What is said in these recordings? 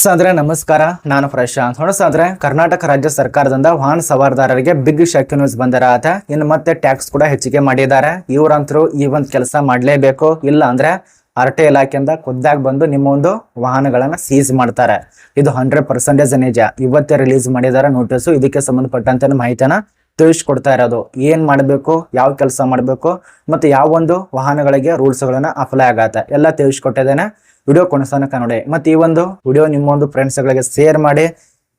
ಸಾದ್ರೆ ನಮಸ್ಕಾರ. ನಾನು ಪ್ರಶಾಂತ್. ಹೊಣಸಾದ್ರೆ ಕರ್ನಾಟಕ ರಾಜ್ಯ ಸರ್ಕಾರದಿಂದ ವಾಹನ ಸವಾರದಾರರಿಗೆ ಬಿಗ್ ಶಾಕ್ ನ್ಯೂಸ್ ಆತ ಇನ್ನು ಮತ್ತೆ ಟ್ಯಾಕ್ಸ್ ಕೂಡ ಹೆಚ್ಚಿಗೆ ಮಾಡಿದ್ದಾರೆ. ಇವರಂತರೂ ಈ ಒಂದು ಕೆಲಸ ಮಾಡಲೇಬೇಕು. ಇಲ್ಲ ಅಂದ್ರೆ ಆರ್ ಇಲಾಖೆಯಿಂದ ಖುದ್ದಾಗಿ ಬಂದು ನಿಮ್ಮ ಒಂದು ವಾಹನಗಳನ್ನ ಸೀಸ್ ಮಾಡ್ತಾರೆ. ಇದು ಹಂಡ್ರೆಡ್ ಪರ್ಸೆಂಟೇಜ್ ನಿಜ. ಇವತ್ತೇ ರಿಲೀಸ್ ಮಾಡಿದ್ದಾರೆ ನೋಟಿಸ್ ಇದಕ್ಕೆ ಸಂಬಂಧಪಟ್ಟಂತೆ ಮಾಹಿತಿನ ತಿಳಿಸ್ಕೊಡ್ತಾ ಇರೋದು. ಏನ್ ಮಾಡಬೇಕು? ಯಾವ ಕೆಲಸ ಮಾಡಬೇಕು? ಮತ್ತೆ ಯಾವ ಒಂದು ವಾಹನಗಳಿಗೆ ರೂಲ್ಸ್ ಗಳನ್ನ ಅಪ್ಲೈ ಆಗತ್ತೆ? ಎಲ್ಲ ತಿಳಿಸ್ಕೊಟ್ಟಿದ್ದೇನೆ. ವಿಡಿಯೋ ಕೊನೆಸನಕ ನೋಡಿ ಮತ್ತೆ ಈ ಒಂದು ವಿಡಿಯೋ ನಿಮ್ಮ ಒಂದು ಫ್ರೆಂಡ್ಸ್ ಗಳಿಗೆ ಶೇರ್ ಮಾಡಿ,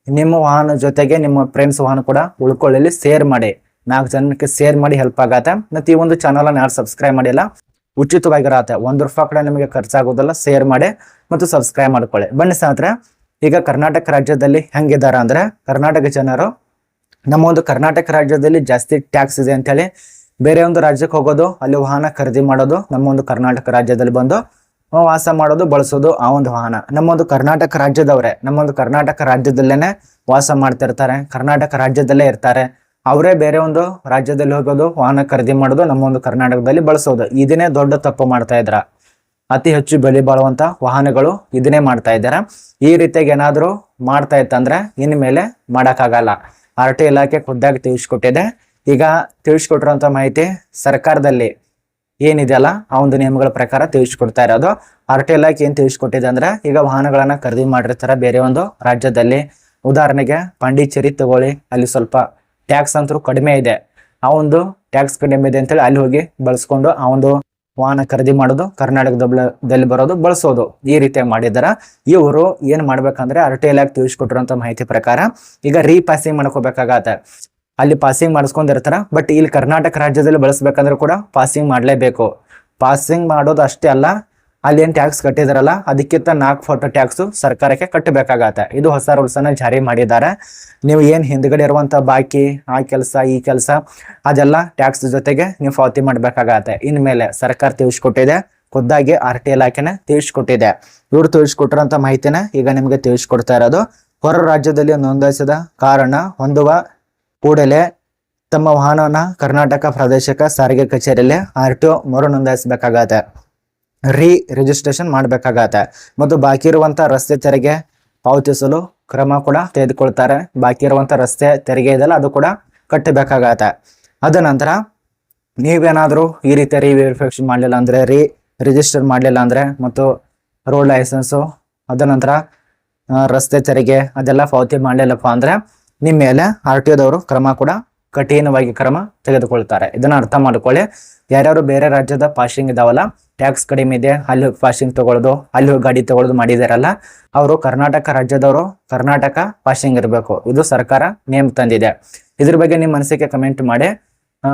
ನಿಮ್ಮ ವಾಹನ ಜೊತೆಗೆ ನಿಮ್ಮ ಫ್ರೆಂಡ್ಸ್ ವಾಹನ ಕೂಡ ಉಳ್ಕೊಳ್ಳಲಿ ಶೇರ್ ಮಾಡಿ. ನಾಲ್ಕು ಜನಕ್ಕೆ ಶೇರ್ ಮಾಡಿ ಹೆಲ್ಪ್ ಆಗತ್ತೆ. ಮತ್ತೆ ಈ ಒಂದು ಚಾನಲ್ ಯಾರು ಸಬ್ಸ್ಕ್ರೈಬ್ ಮಾಡಿಲ್ಲ, ಉಚಿತವಾಗಿರತ್ತೆ. ಒಂದು ರೂಪಾಯಿ ಕೂಡ ನಿಮಗೆ ಖರ್ಚಾಗೋದಲ್ಲ ಶೇರ್ ಮಾಡಿ ಮತ್ತು ಸಬ್ಸ್ಕ್ರೈಬ್ ಮಾಡ್ಕೊಳ್ಳಿ. ಬನ್ನಿ ಸ್ನೇಹಿತರೆ, ಈಗ ಕರ್ನಾಟಕ ರಾಜ್ಯದಲ್ಲಿ ಹೆಂಗಿದ್ದಾರೆ ಅಂದ್ರೆ, ಕರ್ನಾಟಕ ಜನರು, ನಮ್ಮ ಒಂದು ಕರ್ನಾಟಕ ರಾಜ್ಯದಲ್ಲಿ ಜಾಸ್ತಿ ಟ್ಯಾಕ್ಸ್ ಇದೆ ಅಂತೇಳಿ ಬೇರೆ ಒಂದು ರಾಜ್ಯಕ್ಕೆ ಹೋಗೋದು, ಅಲ್ಲಿ ವಾಹನ ಖರೀದಿ ಮಾಡೋದು ನಮ್ಮ ಒಂದು ಕರ್ನಾಟಕ ರಾಜ್ಯದಲ್ಲಿ ಬಂದು ವಾಸ ಮಾಡೋದು, ಬಳಸೋದು ಆ ಒಂದು ವಾಹನ. ನಮ್ಮೊಂದು ಕರ್ನಾಟಕ ರಾಜ್ಯದವರೇ, ನಮ್ಮೊಂದು ಕರ್ನಾಟಕ ರಾಜ್ಯದಲ್ಲೇನೆ ವಾಸ ಮಾಡ್ತಿರ್ತಾರೆ. ಕರ್ನಾಟಕ ರಾಜ್ಯದಲ್ಲೇ ಇರ್ತಾರೆ. ಅವರೇ ಬೇರೆ ಒಂದು ರಾಜ್ಯದಲ್ಲಿ ಹೋಗೋದು, ವಾಹನ ಖರೀದಿ ಮಾಡೋದು ನಮ್ಮ ಒಂದು ಕರ್ನಾಟಕದಲ್ಲಿ ಬಳಸೋದು. ಇದನ್ನೇ ದೊಡ್ಡ ತಪ್ಪು ಮಾಡ್ತಾ ಇದ್ರ. ಅತಿ ಹೆಚ್ಚು ಬೆಲೆ ಬಾಳುವಂತ ವಾಹನಗಳು ಇದನ್ನೇ ಮಾಡ್ತಾ ಇದ್ದಾರೆ. ಈ ರೀತಿಯಾಗಿ ಏನಾದರೂ ಮಾಡ್ತಾ ಇತ್ತಂದ್ರೆ ಇನ್ಮೇಲೆ ಮಾಡೋಕ್ಕಾಗಲ್ಲ. ಆರ್ ಟಿ ಇಲಾಖೆ ಖುದ್ದಾಗಿ ತಿಳಿಸ್ಕೊಟ್ಟಿದೆ. ಈಗ ತಿಳಿಸ್ಕೊಟ್ಟಿರುವಂತ ಮಾಹಿತಿ ಸರ್ಕಾರದಲ್ಲಿ ಏನಿದೆಯಲ್ಲ ಆ ಒಂದು ನಿಯಮಗಳ ಪ್ರಕಾರ ತಿಳಿಸ್ಕೊಡ್ತಾ ಇರೋದು. ಆರ್ ಟಿ ಇಲಾಖೆ ಏನ್ ತಿಳಿಸ್ಕೊಟ್ಟಿದೆ ಅಂದ್ರೆ, ಈಗ ವಾಹನಗಳನ್ನ ಖರೀದಿ ಮಾಡಿರ್ತಾರೆ. ಬೇರೆ ಒಂದು ರಾಜ್ಯದಲ್ಲಿ ಉದಾಹರಣೆಗೆ ಪಾಂಡಿಚೇರಿ ತಗೊಳ್ಳಿ, ಅಲ್ಲಿ ಸ್ವಲ್ಪ ಟ್ಯಾಕ್ಸ್ ಅಂತೂ ಕಡಿಮೆ ಇದೆ. ಆ ಒಂದು ಟ್ಯಾಕ್ಸ್ ಕಡಿಮೆ ಇದೆ ಅಂತೇಳಿ ಅಲ್ಲಿ ಹೋಗಿ ಬಳಸ್ಕೊಂಡು ಆ ಒಂದು ವಾಹನ ಖರೀದಿ ಮಾಡೋದು ಕರ್ನಾಟಕದಲ್ಲಿ ಬರೋದು, ಬಳಸೋದು. ಈ ರೀತಿಯಾಗಿ ಮಾಡಿದಾರೆ ಇವರು ಏನ್ ಮಾಡ್ಬೇಕಂದ್ರೆ ಆರ್ ಟಿ ಇಲಾಖೆ ತಿಳಿಸ್ಕೊಟ್ಟಿರುವಂತ ಮಾಹಿತಿ ಪ್ರಕಾರ ಈಗ ರೀಪಾಸಿಂಗ್ ಮಾಡ್ಕೋಬೇಕಾಗತ್ತೆ. ಅಲ್ಲಿ ಪಾಸಿಂಗ್ ಮಾಡಿಸ್ಕೊಂಡಿರ್ತಾರ. ಬಟ್ ಇಲ್ಲಿ ಕರ್ನಾಟಕ ರಾಜ್ಯದಲ್ಲಿ ಬಳಸ್ಬೇಕಂದ್ರೆ ಕೂಡ ಪಾಸಿಂಗ್ ಮಾಡಲೇಬೇಕು. ಪಾಸಿಂಗ್ ಮಾಡೋದು ಅಷ್ಟೇ ಅಲ್ಲ, ಅಲ್ಲಿ ಏನು ಟ್ಯಾಕ್ಸ್ ಕಟ್ಟಿದಾರಲ್ಲ, ಅದಕ್ಕಿಂತ ನಾಲ್ಕು ಫೋಟೋ ಟ್ಯಾಕ್ಸು ಸರ್ಕಾರಕ್ಕೆ ಕಟ್ಟಬೇಕಾಗತ್ತೆ. ಇದು ಹೊಸ ರೂಲ್ಸ್ ಅನ್ನ ಜಾರಿ ಮಾಡಿದ್ದಾರೆ. ನೀವು ಏನು ಹಿಂದ್ಗಡೆ ಇರುವಂಥ ಬಾಕಿ, ಆ ಕೆಲಸ, ಈ ಕೆಲಸ, ಅದೆಲ್ಲ ಟ್ಯಾಕ್ಸ್ ಜೊತೆಗೆ ನೀವು ಪಾವತಿ ಮಾಡಬೇಕಾಗತ್ತೆ. ಇನ್ಮೇಲೆ ಸರ್ಕಾರ ತಿಳಿಸ್ಕೊಟ್ಟಿದೆ, ಖುದ್ದಾಗಿ ಆರ್ ಟಿ ಇಲಾಖೆನ ತಿಳಿಸ್ಕೊಟ್ಟಿದೆ. ಇವರು ತಿಳಿಸ್ಕೊಟ್ಟಿರೋಂಥ ಮಾಹಿತಿನ ಈಗ ನಿಮಗೆ ತಿಳಿಸ್ಕೊಡ್ತಾ ಇರೋದು. ಹೊರ ರಾಜ್ಯದಲ್ಲಿ ನೋಂದಾಯಿಸಿದ ಕಾರಣ ಹೊಂದುವ ಕೂಡಲೇ ತಮ್ಮ ವಾಹನವನ್ನ ಕರ್ನಾಟಕ ಪ್ರಾದೇಶಿಕ ಸಾರಿಗೆ ಕಚೇರಿಯಲ್ಲಿ ಆರ್ ಟಿ ಒ ಮರು ನೋಂದಾಯಿಸಬೇಕಾಗತ್ತೆ. ರೀ ರಿಜಿಸ್ಟ್ರೇಷನ್ ಮಾಡಬೇಕಾಗತ್ತೆ. ಮತ್ತು ಬಾಕಿ ಇರುವಂತ ರಸ್ತೆ ತೆರಿಗೆ ಪಾವತಿಸಲು ಕ್ರಮ ಕೂಡ ತೆಗೆದುಕೊಳ್ತಾರೆ. ಬಾಕಿ ಇರುವಂತ ರಸ್ತೆ ತೆರಿಗೆ ಇದೆಲ್ಲ ಅದು ಕೂಡ ಕಟ್ಟಬೇಕಾಗತ್ತೆ. ಅದ ನಂತರ ನೀವೇನಾದರೂ ಈ ರೀತಿ ರೀ ವೆರಿಫಿಕೇಶನ್ ಮಾಡಲಿಲ್ಲ ಅಂದ್ರೆ, ರೀ ರಿಜಿಸ್ಟರ್ ಮಾಡಲಿಲ್ಲ ಅಂದ್ರೆ, ಮತ್ತು ರೋಡ್ ಲೈಸೆನ್ಸು ಅದ ನಂತರ ರಸ್ತೆ ತೆರಿಗೆ ಅದೆಲ್ಲ ಪಾವತಿ ಮಾಡಲಿಲ್ಲಪ್ಪ ಅಂದ್ರೆ ನಿಮ್ಮ ಆರ್ ಟಿ ಒದವರು ಕ್ರಮ ಕೂಡ ಕಠಿಣವಾಗಿ ಕ್ರಮ ತೆಗೆದುಕೊಳ್ತಾರೆ. ಇದನ್ನ ಅರ್ಥ ಮಾಡ್ಕೊಳ್ಳಿ. ಯಾರ್ಯಾರು ಬೇರೆ ರಾಜ್ಯದ ಪಾಸಿಂಗ್ ಇದಾವಲ್ಲ ಟ್ಯಾಕ್ಸ್ ಕಡಿಮೆ ಇದೆ, ಅಲ್ಲಿ ಹೋಗಿ ಪಾಸಿಂಗ್ ತಗೊಳ್ಳೋದು, ಅಲ್ಲಿ ಗಾಡಿ ತಗೊಳ್ಳೋದು ಮಾಡಿದಾರಲ್ಲ, ಅವರು ಕರ್ನಾಟಕ ರಾಜ್ಯದವರು ಕರ್ನಾಟಕ ಪಾಸಿಂಗ್ ಇರಬೇಕು. ಇದು ಸರ್ಕಾರ ನೇಮ್ ತಂದಿದೆ. ಇದ್ರ ಬಗ್ಗೆ ನಿಮ್ಮ ಮನಸ್ಸಿಗೆ ಕಮೆಂಟ್ ಮಾಡಿ.